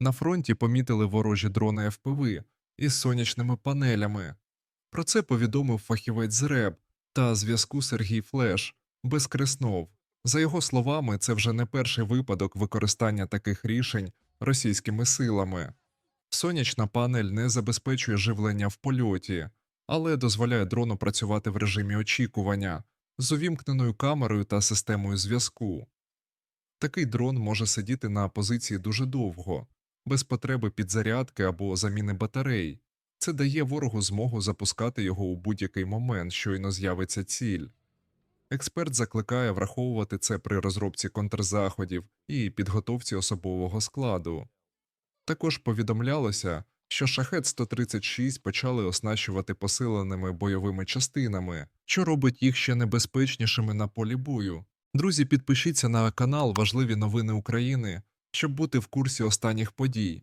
На фронті помітили ворожі дрони ФПВ із сонячними панелями. Про це повідомив фахівець з РЕБ та зв'язку Сергій Флеш без Креснов. За його словами, це вже не перший випадок використання таких рішень російськими силами. Сонячна панель не забезпечує живлення в польоті, але дозволяє дрону працювати в режимі очікування з увімкненою камерою та системою зв'язку. Такий дрон може сидіти на позиції дуже довго, без потреби підзарядки або заміни батарей. Це дає ворогу змогу запускати його у будь-який момент, щойно з'явиться ціль. Експерт закликає враховувати це при розробці контрзаходів і підготовці особового складу. Також повідомлялося, що шахет 136 почали оснащувати посиленими бойовими частинами, що робить їх ще небезпечнішими на полі бою. Друзі, підпишіться на канал Важливі новини України, щоб бути в курсі останніх подій.